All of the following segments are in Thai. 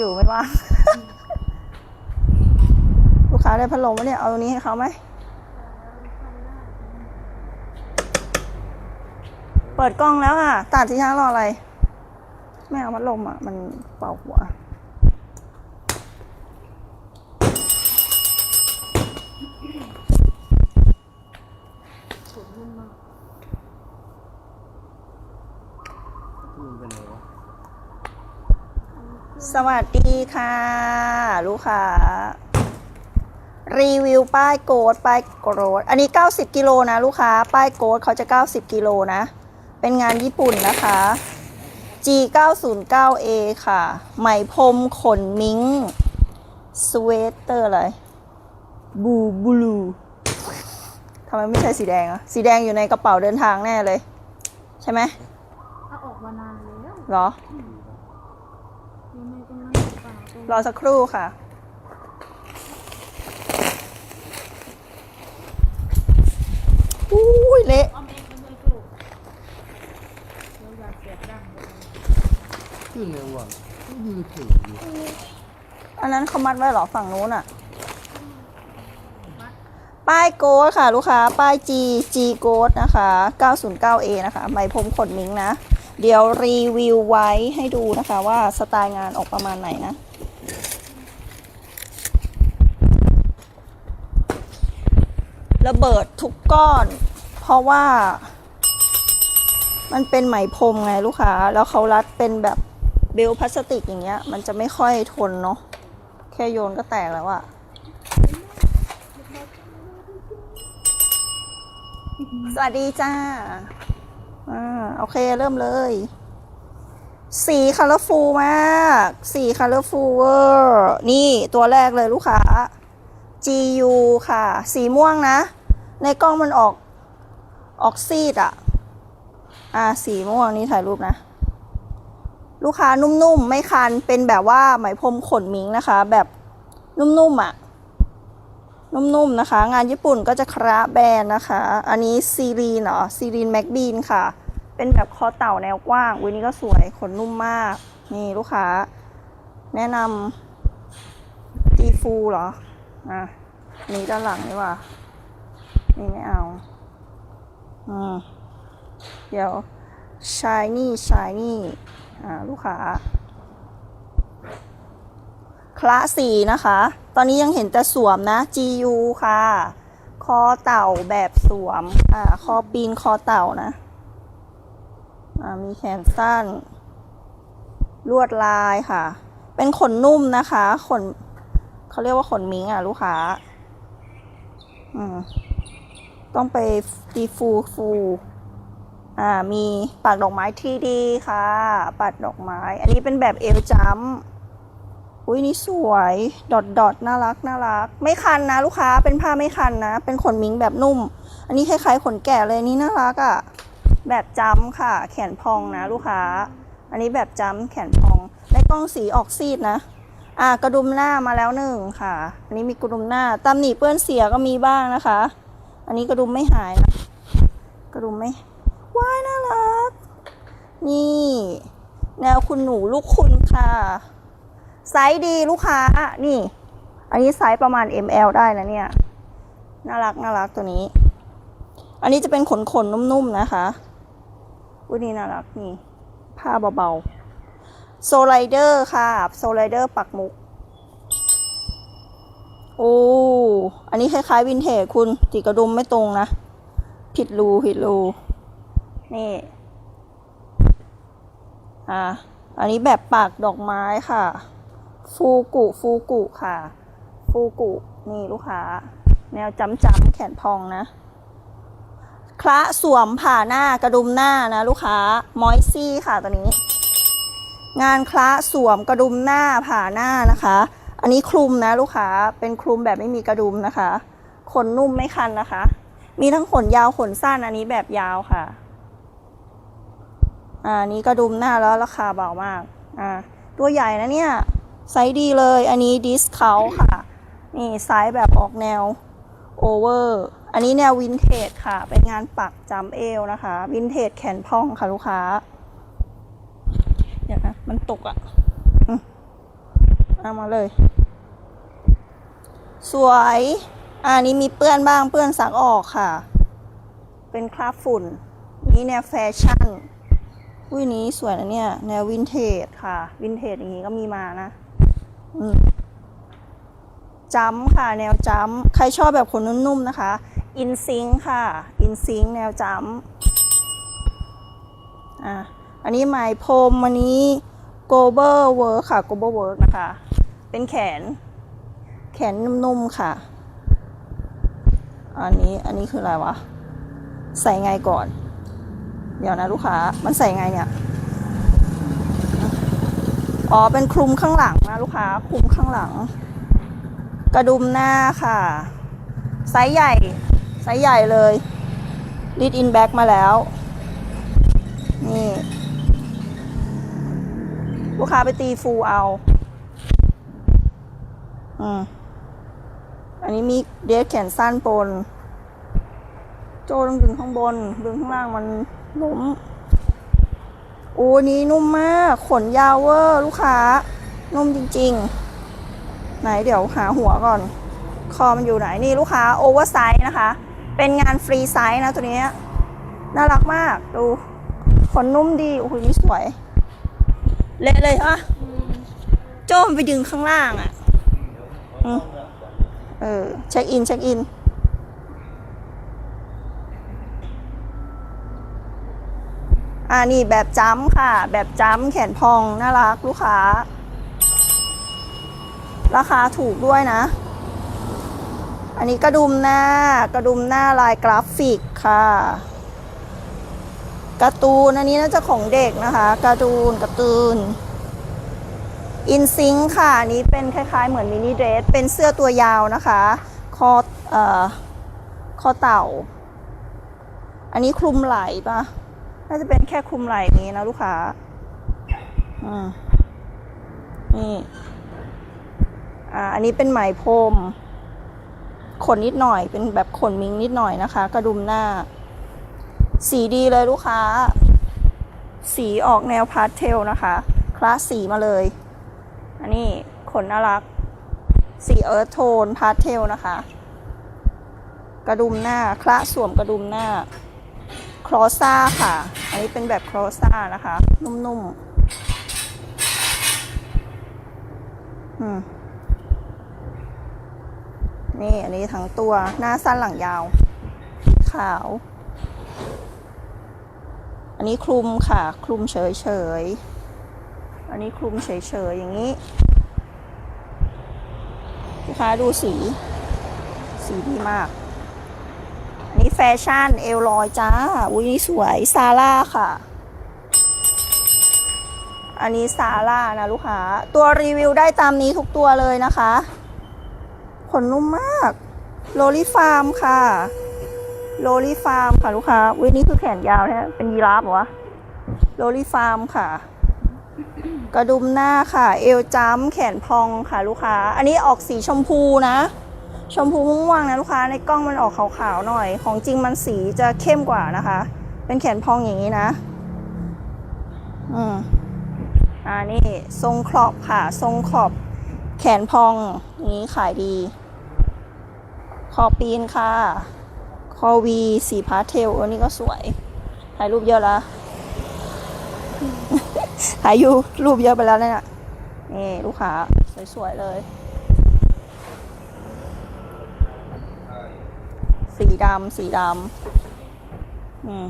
อยู่ไม่ว่างลูกค้าได้พัดลมวะเนี่ย เอาตรงนี้ให้เขาไหม เปิดกล้องแล้วอะ ตัดที่ช้ารออะไร ไม่เอาพัดลมอะ มันเป่าหัวมันเป็นไงวะ สวัสดีค่ะ ลูกค้า รีวิวป้ายโกดป้ายโกดอันนี้ 90 กิโลนะ ลูกค้า ป้ายโกดเขาจะ 90 กิโลนะ เป็นงานญี่ปุ่นนะคะ G909A ค่ะ ไหมพรมขนมิงสเวตเตอร์อะไรบูบลูทำไมไม่ใช่สีแดงอะสีแดงอยู่ในกระเป๋าเดินทางแน่เลย ใช่ไหมถ้าออกมานานแล้วเหรอ รงรอสักครู่ค่ะ อุ้ยเละอ้อมเองมันไม่ถูกเราอยากเสียบดังเลยขึ้นเร็วอะก็ยืนถืออยู่อันนั้นเขามัดไว้เหรอฝั่งนู้นอะป้ายโกดค่ะ ลูกค้า ป้าย G G โกดนะคะ 909A นะคะ ไหมพรมขนมิงนะ เดี๋ยวรีวิวไว้ให้ดูนะคะว่าสไตล์งานออกประมาณไหนนะ ระเบิดทุกก้อน เพราะว่า มันเป็นไหมพรมไงลูกค้า แล้วเขารัดเป็นแบบเบลพลาสติกอย่างเงี้ย มันจะไม่ค่อยทนเนาะแค่โยนก็แตกแล้วอะสวัสดีจ้าอ่าโอเคเริ่มเลย สีคัลเลอร์ฟูมาก สีคัลเลอร์ฟูเวอร์ นี่ตัวแรกเลยลูกค้า GU ค่ะ สีม่วงนะ ในกล้องมันออกออกซีดอะอ่าสีม่วงนี่ถ่ายรูปนะ ลูกค้านุ่มๆ ไม่คันเป็นแบบว่าไหมพรมขนมิงนะคะ แบบนุ่มๆอะนุ่มๆนะคะ งานญี่ปุ่นก็จะคระแบรนด์นะคะ อันนี้ซีรีนเหรอซีรีนแม็กบีนค่ะ เป็นแบบคอเต่าแนวกว้างวันนี้ก็สวยขนนุ่มมาก นี่ลูกค้า แนะนำตีฟูเหรอ อะ นี่ด้านหลังดีกว่า นี่ไม่เอา อืม เดี๋ยว shiny shiny อ่า ลูกค้าคละสีนะคะ ตอนนี้ยังเห็นแต่สวมนะ GU ค่ะ คอเต่าแบบสวม อ่า คอปีนคอเต่านะ อ่า มีแขนสั้น ลวดลายค่ะ เป็นขนนุ่มนะคะ ขนเขาเรียกว่าขนมิงอะ ลูกค้า อืม ต้องไปตีฟูฟูอ่ามีปักดอกไม้ที่ดีค่ะ ปัดดอกไม้ อันนี้เป็นแบบเอลจัมอุ้ยนี่สวยดอทดอทน่ารักน่ารัก ไม่คันนะลูกค้าเป็นผ้าไม่คันนะ เป็นขนมิงแบบนุ่ม อันนี้คล้ายๆขนแกะเลยนี่น่ารักอะ่ะแบบจัมค่ะ แขนพองนะลูกค้า อันนี้แบบจัมแขนพองในกล้องสีออกซีดนะอ่ากระดุมหน้ามาแล้วหนึ่งค่ะ อันนี้มีกระดุมหน้าตำหนิเปื้อนเสียก็มีบ้างนะคะ อันนี้กระดุมไม่หายนะ กระดุมไม่ว้ายน่ารัก นี่ แนวคุณหนูลูกคุณค่ะ ไซส์ดีลูกค้า นี่ อันนี้ไซส์ประมาณ ML ได้นะเนี่ย น่ารักน่ารักตัวนี้ อันนี้จะเป็นขนขนนุ่มๆนะคะอุ้ยนี่น่ารักนี่ ผ้าเบาๆ โซไลเดอร์ค่ะ โซไลเดอร์ปักมุก โอ้ อันนี้คล้ายๆวินเทจคุณติดกระดุมไม่ตรงนะ ผิดรูผิดรู นี่ อ่า อันนี้แบบปากดอกไม้ค่ะ ฟูกุฟูกุค่ะ ฟูกุนี่ลูกค้า แนวจ้ำจ้ำๆแขนพองนะคละสวมผ่าหน้ากระดุมหน้านะลูกค้ามอยซี่ค่ะตัวนี้ งานคละสวมกระดุมหน้าผ่าหน้านะคะ อันนี้คลุมนะลูกค้าเป็นคลุมแบบไม่มีกระดุมนะคะ ขนนุ่มไม่คันนะคะ มีทั้งขนยาวขนสั้นอันนี้แบบยาวค่ะ อ่าอันนี้กระดุมหน้าแล้วราคาเบามาก อ่า ตัวใหญ่นะเนี่ยไซส์ดีเลย อันนี้ดิสเขาค่ะ นี่ไซส์แบบออกแนวโอเวอร์อันนี้แนววินเทจค่ะ เป็นงานปักจำเอวนะคะ วินเทจแขนพ่องค่ะลูกค้า เดี๋ยวนะ มันตกอะ่ะ เอามาเลย สวย อันนี้มีเปื้อนบ้างเปื้อนสักออกค่ะ เป็นคราบฝุ่น นี่แนวแฟชั่นอุ้ยนี้สวยนะเนี่ย แนววินเทจค่ะ วินเทจอย่างนี้ก็มีมานะจัมค่ะ แนวจัมใครชอบแบบขนนุ่มๆนะคะ อินซิงค่ะ อินซิงแนวจัมอะอันนี้ไหมพรมอันนี้ g o b e r work ค่ะ g o b e r work นะคะ เป็นแขน แขนนุ่มๆค่ะ อันนี้อันนี้คืออะไรวะ ใส่ไงก่อน เดี๋ยวนะลูกค้า มันใส่ไงเนี่ย อ๋อ เป็นคลุมข้างหลังนะลูกค้า คลุมข้างหลัง กระดุมหน้าค่ะ ไซส์ใหญ่ ไซส์ใหญ่เลยรีดอินแบ็กมาแล้ว นี่ ลูกค้าไปตีฟูลเอา อืมอันนี้มีเดรสแขนสั้นปน โจต้องดึงข้างบน ดึงข้างล่างมันล้มโอ้นี้นุ่มมาก ขนยาวเวอร์ ลูกค้า นุ่มจริง ๆ ไหนเดี๋ยวหาหัวก่อน คอมันอยู่ไหนนี่ลูกค้าโอเวอร์ไซส์นะคะ เป็นงานฟรีไซส์นะตัวเนี้ยน่ารักมากดู ขนนุ่มดี โอ้โหนี่สวย เละเลยอะโจ้มนไปดึงข้างล่างอะอืม เออ เช็คอิน เช็คอิน อ่านี่แบบจ้ำค่ะ แบบจ้ำแขนพอง น่ารักลูกค้า ราคาถูกด้วยนะ อันนี้กระดุมหน้ากระดุมหน้าลายกราฟิกค่ะการ์ตูนอันนี้น่าจะของเด็กนะคะการ์ตูนการ์ตูน อินซิงค่ะอันนี้เป็นคล้าย ๆ เหมือนมินิเดรสเป็นเสื้อตัวยาวนะคะ คอเอ่อคอเต่า อันนี้คลุมไหล่ปะน่าจะเป็นแค่คลุมไหล่นี้นะลูกค้าอืมนี่อ่าอันนี้เป็นไหมพรมขนนิดหน่อยเป็นแบบขนมิงนิดหน่อยนะคะ กระดุมหน้า สีดีเลยลูกค้า สีออกแนวพาสเทลนะคะ คลาสสีมาเลย อันนี้ขนน่ารัก สีเอิร์ธโทนพาสเทลนะคะ กระดุมหน้าคละสวมกระดุมหน้า ครอซ่าค่ะ อันนี้เป็นแบบครอซ่านะคะ นุ่มๆ อืมนี่ อันนี้ทั้งตัวหน้าสั้นหลังยาว ขาว อันนี้คลุมค่ะ คลุมเฉยๆ อันนี้คลุมเฉยๆอย่างนี้ลูกค้าดูสี สีดีมาก อันนี้แฟชั่นเอลลอยจ้า อุ้ยนี่สวยซาร่าค่ะ อันนี้ซาร่านะลูกค้า ตัวรีวิวได้ตามนี้ทุกตัวเลยนะคะ ขนนุ่มมาก โลลี่ฟาร์มค่ะโลลี่ฟาร์มค่ะลูกค้าอุ้ยนี่คือแขนยาวนะเป็นยีราฟเหรอวะโลลี่ฟาร์มค่ะ กระดุมหน้าค่ะ เอวจ้ำแขนพองค่ะลูกค้า อันนี้ออกสีชมพูนะ ชมพูม่วงๆนะลูกค้าในกล้องมันออกขาวๆหน่อย ของจริงมันสีจะเข้มกว่านะคะ เป็นแขนพองอย่างนี้นะ อืมอ่านี่ทรงขอบค่ะ ทรงขอบแขนพองนี้ขายดี คอปีนค่ะ คอวีสีพาสเทลอันนี้ก็สวย ถ่ายรูปเยอะแล้ว ถ่ายอยู่รูปเยอะไปแล้วเนี่ยนี่ ลูกค้า สวย ๆ เลย สีดำสีดำอืม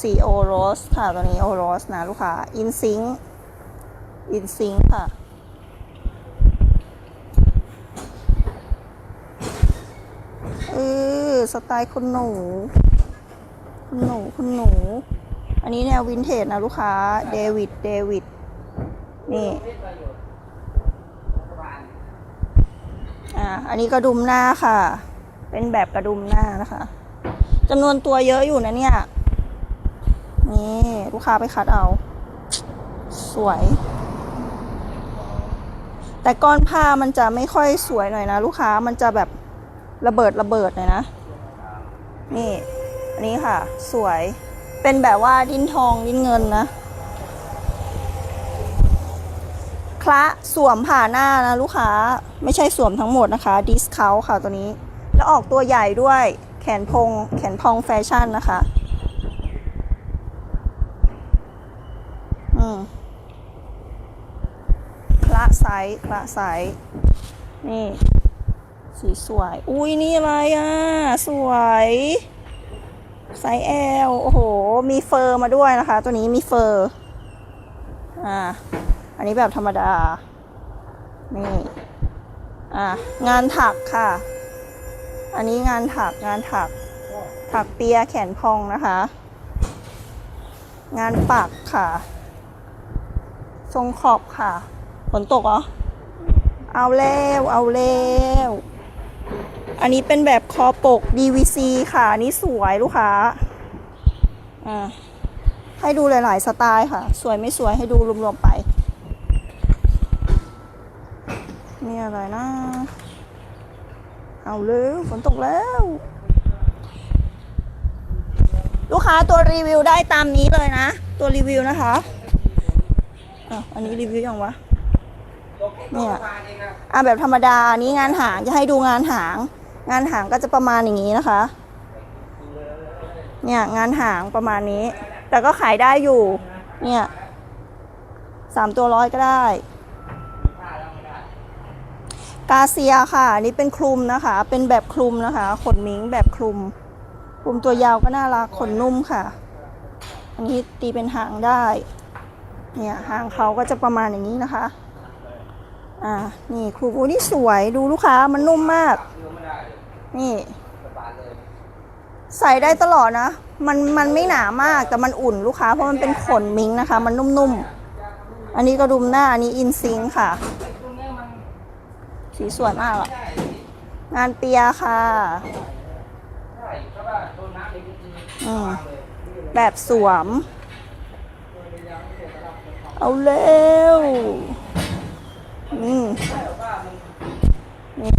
สีโอโรสค่ะ ตัวนี้โอโรสนะ ลูกค้า อินซิงอินซิงค่ะเออสไตล์คุณหนูคุณหนูคุณหนู อันนี้แนววินเทจนะลูกค้า เดวิด เดวิด นี่ อ่า อันนี้กระดุมหน้าค่ะ เป็นแบบกระดุมหน้านะคะจำนวนตัวเยอะอยู่นะเนี่ย นี่ลูกค้าไปคัดเอา สวย แต่ก้อนผ้ามันจะไม่ค่อยสวยหน่อยนะ ลูกค้ามันจะแบบระเบิดระเบิดหน่อยนะ นี่ อันนี้ค่ะ สวย เป็นแบบว่าดินทองดินเงินนะ คละสวมผ่าหน้านะลูกค้า ไม่ใช่สวมทั้งหมดนะคะ ดิสคาค่ะตัวนี้ แล้วออกตัวใหญ่ด้วย แขนพง แขนพองแฟชั่นนะคะ อืมคละไซส์คละไซส์นี่ สีสวย อุ้ยนี่อะไรอะ สวย ไซส์ L โอ้โห มีเฟอร์มาด้วยนะคะ ตัวนี้มีเฟอร์ อ่า อันนี้แบบธรรมดา นี่ อะงานถักค่ะ อันนี้งานถักงานถัก ถักเปียแขนพองนะคะ งานปักค่ะ ทรงขอบค่ะ ฝนตกเหรอ เอาแล้ว เอาแล้ว อันนี้เป็นแบบคอปก DVC ค่ะ อันนี้สวยลูกค้า อ่า ให้ดูหลายๆ สไตล์ค่ะ สวยไม่สวยให้ดูรวมๆไปนี่อะไรนะ เอาเลยฝนตกแล้ว ลูกค้าตัวรีวิวได้ตามนี้เลยนะ ตัวรีวิวนะคะอะอันนี้รีวิวยังวะเนี่ยอะแบบธรรมดานนี้งานหางจะให้ดูงานหาง งานหางก็จะประมาณอย่างนี้นะคะ เนี่ยงานหางประมาณนี้ แต่ก็ขายได้อยู่ เนี่ยสามตัวร้อยก็ได้ กาเซียค่ะอันนี้เป็นคลุมนะคะ เป็นแบบคลุมนะคะ ขนมิงแบบคลุม คลุมตัวยาวก็น่ารักขนนุ่มค่ะ อันนี้ตีเป็นหางได้ เนี่ยหางเขาก็จะประมาณอย่างนี้นะคะ อ่า นี่คลุมโอ้นี่สวยดูลูกค้ามันนุ่มมาก นี่ ใส่ได้ตลอดนะ มันมันไม่หนามากแต่มันอุ่นลูกค้าเพราะมันเป็นขนมิงนะคะ มันนุ่มๆ อันนี้ก็ดุมหน้า อันนี้อินซิงค่ะ สีสวยมากอะงานเปียค่ะอืมแบบสวม เอาเร็วอืมนี่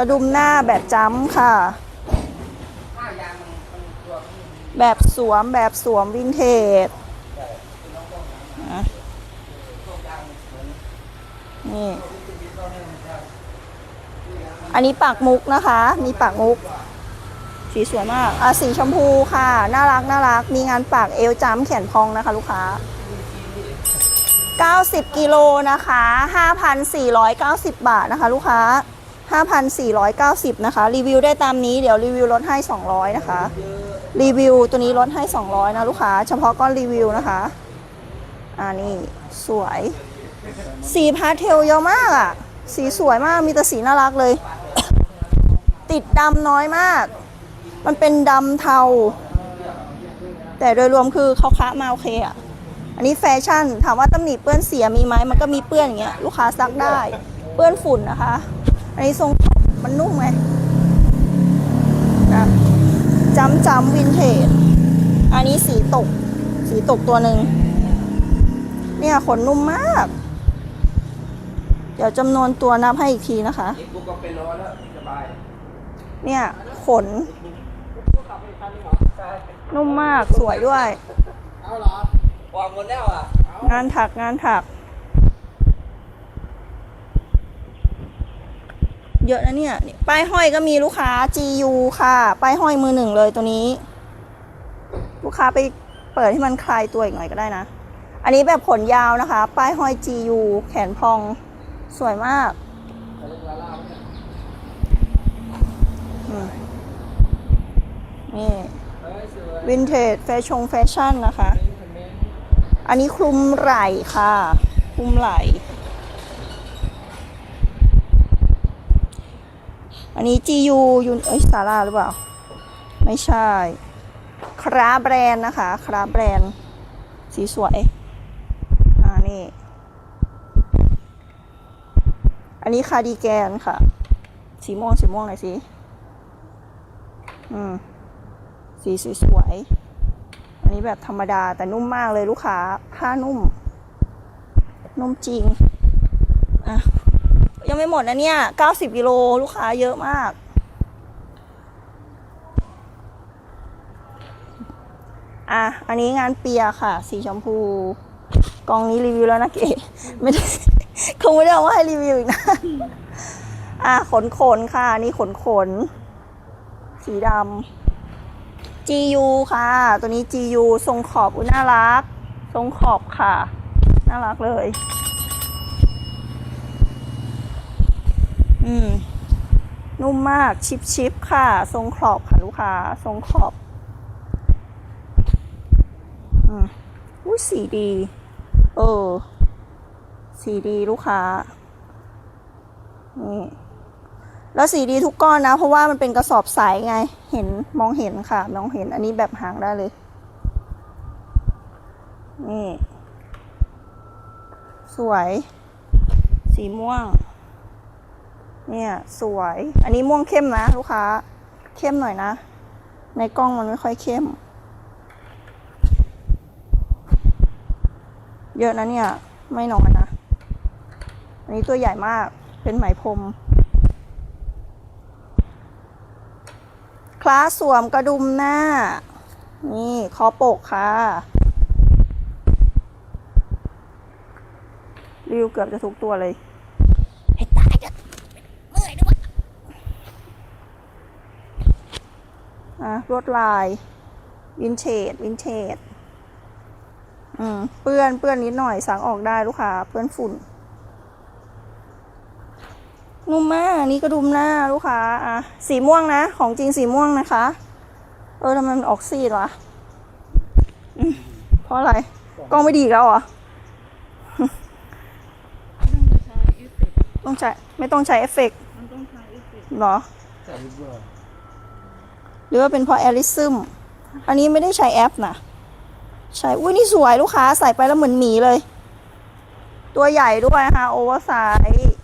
ระดุมหน้าแบบจ้ำค่ะ แบบสวมแบบสวมวินเทจนี่ อันนี้ปากมุกนะคะ มีปากมุก สีสวยมากอะสีชมพูค่ะ น่ารักน่ารัก มีงานปากเอวจ้ำแขนพองนะคะ ลูกค้า90 กิโลนะคะ 5,490 บาทนะคะ ลูกค้า 5,490 นะคะ รีวิวได้ตามนี้เดี๋ยวรีวิวลดให้ 200 นะคะ รีวิวตัวนี้ลดให้ 200 นะลูกค้า เฉพาะก้อนรีวิวนะคะอ่านี่สวย สีพาสเทลเยอะมากอะ่ะ สีสวยมากมีแต่สีน่ารักเลย ติดดำน้อยมาก มันเป็นดำเทา แต่โดยรวมคือเขาคะมาโอเคอะ่ะอันนี้แฟชั่นถามว่าตำหนิเปื้อนเสียมีไหมมันก็มีเปื้อนอย่างเงี้ยลูกค้าซักได้ เปื้อนฝุ่นนะคะ อันนี้ทรงมันนุ่มไหมนะจำจำวินเทจ อันนี้สีตก สีตกตัวหนึ่ง เนี่ยขนนุ่มมาก เดี๋ยวจำนวนตัวนับให้อีกทีนะคะกูก็เป็นร้อยแล้วสบายเนี่ยขน นุ่มมากสวยด้วยเอาเหรอวางหมดแล้วอะงานถักงานถัก เยอะนะเนี่ย ป้ายห้อยก็มีลูกค้า GU ค่ะ ป้ายห้อยมือหนึ่งเลยตัวนี้ ลูกค้าไปเปิดให้มันคลายตัวอีกหน่อยก็ได้นะ อันนี้แบบขนยาวนะคะ ป้ายห้อย GU แขนพอง สวยมากนี่วยวินเทจแฟชั่นแฟชั่นนะคะ อันนี้คลุมไหล่ค่ะ คลุมไหล่ อันนี้ GU ยูนเอ้ยซาร่าหรือเปล่า ไม่ใช่ คราแบรนด์นะคะ คราแบรนด์ สีสวย อ่า นี่ อันนี้คาดิแกนค่ะ สีม่วง สีม่วงหน่อยสิ อืม สีสวยๆอันนี้แบบธรรมดาแต่นุ่มมากเลยลูกค้า ผ้านุ่ม นุ่มจริง ยังไม่หมดนะเนี่ย90กิโลลูกค้าเยอะมาก อะ อันนี้งานเปียค่ะ สีชมพู กองนี้รีวิวแล้วนะเก๋ไม่ได้คงไม่ได้เอาให้รีวิวอีกนะ อะ ขนขนค่ะ นี่ขนขน สีดำ GU ค่ะ ตัวนี้ GU ทรงขอบอุน่ารัก ทรงขอบค่ะ น่ารักเลย อืม นุ่มมากชิปชิปค่ะ ทรงขอบค่ะลูกค้า ทรงขอบอืมอุ้ยสีดี เออ สีดีลูกค้า นี่ แล้วสีดีทุกก้อนนะ เพราะว่ามันเป็นกระสอบใสไง เห็นมองเห็นค่ะ มองเห็นอันนี้แบบหางได้เลย นี่ สวย สีม่วง เนี่ยสวย อันนี้ม่วงเข้มนะ ลูกค้า เข้มหน่อยนะ ในกล้องมันไม่ค่อยเข้ม เยอะนะเนี่ย ไม่น้อยนะ อันนี้ตัวใหญ่มาก เป็นไหมพรม คลาสสวมกระดุมหน้า นี่คอปกค่ะรีวิวเกือบจะทุกตัวเลย ให้ตายจะเมื่อยด้วยอะ ลวดลาย วินเทจวินเทจอืมเปื้อนเปื้อนนิดหน่อยสั่งออกได้ลูกค้าเปื้อนฝุ่น นุ่มมากนี่กระดุมหน้าลูกค้าอะสีม่วงนะ ของจริงสีม่วงนะคะ เออทำไมมันออกซีดวะอืมเพราะอะไร กล้องไม่ดีอีกแล้วเหรอต้องใช้เอฟเฟกต์ต้องใช้ ไม่ต้องใช้เอฟเฟกต์มันต้องใช้เอฟเฟกต์เหรอใส่เบอร์ หรือว่าเป็นเพราะแอลิซึมอันนี้ไม่ได้ใช้แอปนะใช้อุ้ยนี่สวยลูกค้าใส่ไปแล้วเหมือนหมีเลย ตัวใหญ่ด้วยนะคะโอเวอร์ไซส์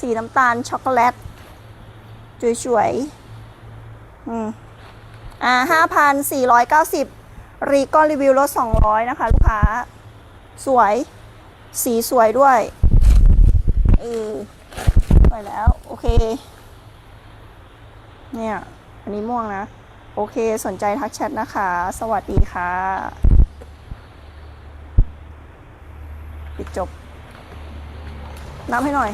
สีน้ำตาลช็อกโกแลตสวยๆอืมอ่าห้าพันสี่ร้อยเก้าสิบรีก็รีวิวลดสองร้อยนะคะ ลูกค้า สวย สีสวยด้วยเออไปแล้ว โอเค เนี่ย อันนี้ม่วงนะ โอเคสนใจทักแชทนะคะ สวัสดีค่ะ ปิดจบ นับให้หน่อย